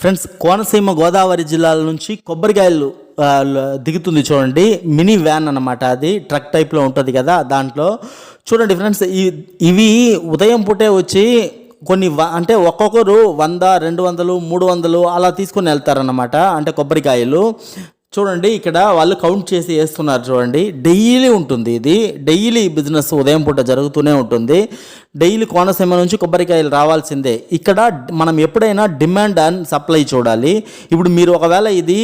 Friends Konaseema Godavari జిల్లాల నుంచి కొబ్బరికాయలు దిగుతుంది చూడండి. మినీ వ్యాన్ అన్నమాట అది. ట్రక్ టైప్లో ఉంటుంది కదా దాంట్లో. చూడండి ఫ్రెండ్స్ ఇవి ఉదయం పూటే వచ్చి కొన్ని వ- అంటే ఒక్కొక్కరు వంద రెండు వందలు మూడు వందలు అలా తీసుకొని వెళ్తారనమాట అంటే కొబ్బరికాయలు. చూడండి ఇక్కడ వాళ్ళు కౌంట్ చేసి వేస్తున్నారు చూడండి. డైలీ ఉంటుంది ఇది. డైలీ బిజినెస్ ఉదయం పూట జరుగుతూనే ఉంటుంది. డైలీ కోనసీమ నుంచి కొబ్బరికాయలు రావాల్సిందే. ఇక్కడ మనం ఎప్పుడైనా డిమాండ్ అండ్ సప్లై చూడాలి. ఇప్పుడు మీరు ఒకవేళ ఇది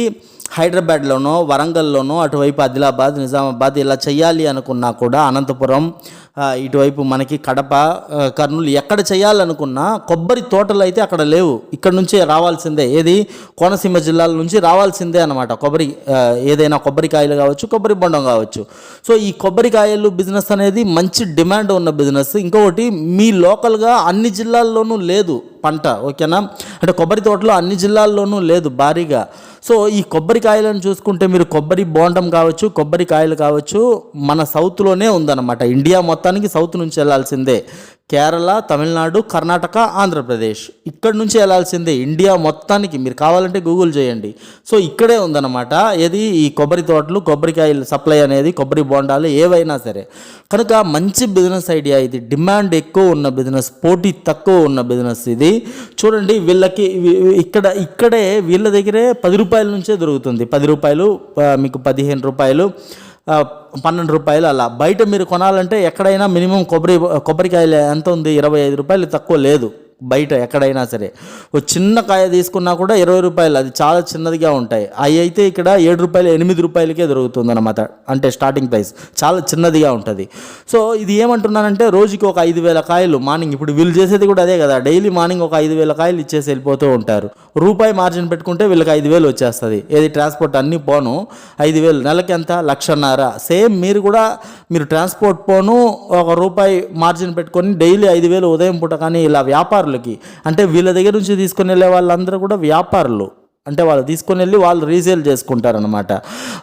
హైదరాబాద్లోనో వరంగల్లోనో అటువైపు ఆదిలాబాద్ నిజామాబాద్ ఇలా చేయాలి అనుకున్నా కూడా అనంతపురం ఇటువైపు మనకి కడప కర్నూలు ఎక్కడ చేయాలనుకున్నా కొబ్బరి తోటలు అయితే అక్కడ లేవు. ఇక్కడ నుంచే రావాల్సిందే. ఏది? కోనసీమ జిల్లాల నుంచి రావాల్సిందే అనమాట కొబ్బరి ఏదైనా కొబ్బరికాయలు కావచ్చు కొబ్బరి బొండం కావచ్చు. సో ఈ కొబ్బరికాయలు బిజినెస్ అనేది మంచి డిమాండ్ ఉన్న బిజినెస్. ఇంకొకటి మీ లోకల్గా అన్ని జిల్లాల్లోనూ లేదు పంట ఓకేనా? అంటే కొబ్బరి తోటలో అన్ని జిల్లాల్లోనూ లేదు భారీగా. సో ఈ కొబ్బరికాయలను చూసుకుంటే మీరు కొబ్బరి బోండం కావచ్చు కొబ్బరికాయలు కావచ్చు మన సౌత్లోనే ఉందన్నమాట. ఇండియా మొత్తానికి సౌత్ నుంచి వెళ్ళాల్సిందే. కేరళ తమిళనాడు కర్ణాటక ఆంధ్రప్రదేశ్. ఇక్కడ నుంచి వెళ్ళాల్సిందే ఇండియా మొత్తానికి. మీరు కావాలంటే గూగుల్ చేయండి. సో ఇక్కడే ఉందన్నమాట. ఏది? ఈ కొబ్బరి తోటలు కొబ్బరికాయలు సప్లై అనేది కొబ్బరి బోండాలు ఏవైనా సరే. కనుక మంచి బిజినెస్ ఐడియా ఇది. డిమాండ్ ఎక్కువ ఉన్న బిజినెస్ పోటీ తక్కువ ఉన్న బిజినెస్ ఇది. చూడండి వీళ్ళకి ఇక్కడ ఇక్కడే వీళ్ళ దగ్గరే పది రూపాయల నుంచే దొరుకుతుంది. పది రూపాయలు మీకు పదిహేను రూపాయలు. పన్నెండు రూపాయలు అలా. బయట మీరు కొనాలంటే ఎక్కడైనా మినిమం కొబ్బరి కొబ్బరికాయలు ఎంత ఉంది? ఇరవై ఐదు రూపాయలు తక్కువ లేదు. బయట ఎక్కడైనా సరే. ఒక చిన్న కాయ తీసుకున్నా కూడా ఇరవై రూపాయలు అది చాలా చిన్నదిగా ఉంటాయి. అవి అయితే ఇక్కడ ఏడు రూపాయలు ఎనిమిది రూపాయలకే దొరుకుతుంది అనమాట అంటే స్టార్టింగ్ ప్రైస్ చాలా చిన్నదిగా ఉంటుంది. సో ఇది ఏమంటున్నానంటే రోజుకి ఒక ఐదు వేల కాయలు మార్నింగ్ ఇప్పుడు వీళ్ళు చేసేది కూడా అదే కదా డైలీ మార్నింగ్ ఒక ఐదు వేల కాయలు ఇచ్చేసి వెళ్ళిపోతూ ఉంటారు. రూపాయి మార్జిన్ పెట్టుకుంటే వీళ్ళకి ఐదు వేలు వచ్చేస్తుంది. ఏది ట్రాన్స్పోర్ట్ అన్నీ పోను ఐదు వేలు నెలకి ఎంత? లక్షన్నర. సేమ్ మీరు కూడా మీరు ట్రాన్స్పోర్ట్ పోను ఒక రూపాయి మార్జిన్ పెట్టుకొని డైలీ ఐదు వేలు ఉదయం పూట కానీ ఇలా వ్యాపారం వ్యాపారులకి. అంటే వీళ్ళ దగ్గర నుంచి తీసుకుని వెళ్ళే వాళ్ళందరూ కూడా వ్యాపారులు. అంటే వాళ్ళు తీసుకొని వెళ్ళి వాళ్ళు రీసేల్ చేసుకుంటారు అనమాట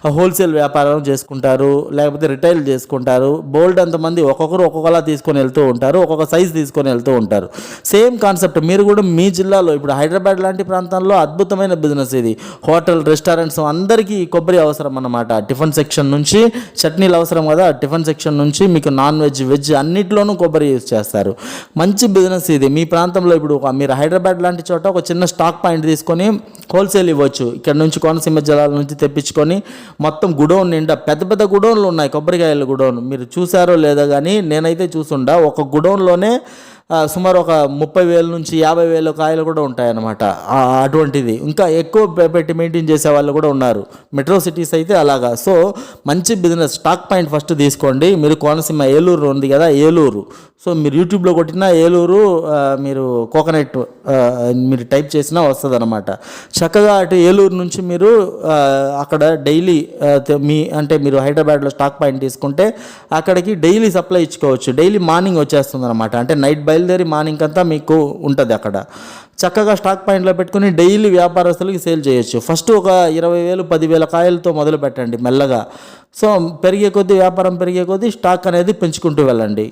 హోల్సేల్ వ్యాపారం చేసుకుంటారు లేకపోతే రిటైల్ చేసుకుంటారు. బోల్డ్ అంతమంది ఒక్కొక్కరు ఒక్కొక్కలా తీసుకొని వెళ్తూ ఉంటారు ఒక్కొక్క సైజ్ తీసుకొని వెళ్తూ ఉంటారు. సేమ్ కాన్సెప్ట్ మీరు కూడా మీ జిల్లాలో ఇప్పుడు హైదరాబాద్ లాంటి ప్రాంతాల్లో అద్భుతమైన బిజినెస్ ఇది. హోటల్ రెస్టారెంట్స్ అందరికీ కొబ్బరి అవసరం అనమాట టిఫిన్ సెక్షన్ నుంచి చట్నీలు అవసరం కదా టిఫిన్ సెక్షన్ నుంచి మీకు నాన్ వెజ్ వెజ్ అన్నిట్లోనూ కొబ్బరి యూజ్ చేస్తారు. మంచి బిజినెస్ ఇది. మీ ప్రాంతంలో ఇప్పుడు ఒక- మీరు హైదరాబాద్ లాంటి చోట ఒక చిన్న స్టాక్ పాయింట్ తీసుకొని హోల్సేల్ ఇవ్వచ్చు. ఇక్కడ నుంచి కోనసీమ జిల్లాల నుంచి తెప్పించుకొని మొత్తం గుడౌన్ నిండా పెద్ద పెద్ద గుడౌన్లు ఉన్నాయి. కొబ్బరికాయల గుడౌన్. మీరు చూసారో లేదో కానీ నేనైతే చూసుండా ఒక గుడౌన్లోనే సుమారు ఒక ముప్పై వేల నుంచి యాభై వేల కాయలు కూడా ఉంటాయన్నమాట. అటువంటిది. ఇంకా ఎక్కువ పెట్టి మెయింటైన్ చేసే వాళ్ళు కూడా ఉన్నారు. మెట్రో సిటీస్ అయితే అలాగా. సో మంచి బిజినెస్ స్టాక్ పాయింట్ ఫస్ట్ తీసుకోండి. మీరు కోనసీమ ఏలూరు ఉంది కదా ఏలూరు. సో మీరు యూట్యూబ్లో కొట్టినా ఏలూరు మీరు కోకోనట్ మీరు టైప్ చేసినా వస్తుంది అనమాట చక్కగా అటు ఏలూరు నుంచి మీరు అక్కడ డైలీ మీ అంటే మీరు హైదరాబాద్లో స్టాక్ పాయింట్ తీసుకుంటే అక్కడికి డైలీ సప్లై ఇచ్చుకోవచ్చు. డైలీ మార్నింగ్ వచ్చేస్తుంది అనమాట అంటే నైట్ బై బయలుదేరి మార్నింగ్ అంతా మీకు ఉంటుంది అక్కడ. చక్కగా స్టాక్ పాయింట్లో పెట్టుకుని డైలీ వ్యాపారస్తులకి సేల్ చేయొచ్చు. ఫస్ట్ ఒక ఇరవై వేలు పదివేల కాయలతో మొదలు పెట్టండి మెల్లగా. సో పెరిగే కొద్దీ వ్యాపారం పెరిగే కొద్దీ స్టాక్ అనేది పెంచుకుంటూ వెళ్ళండి.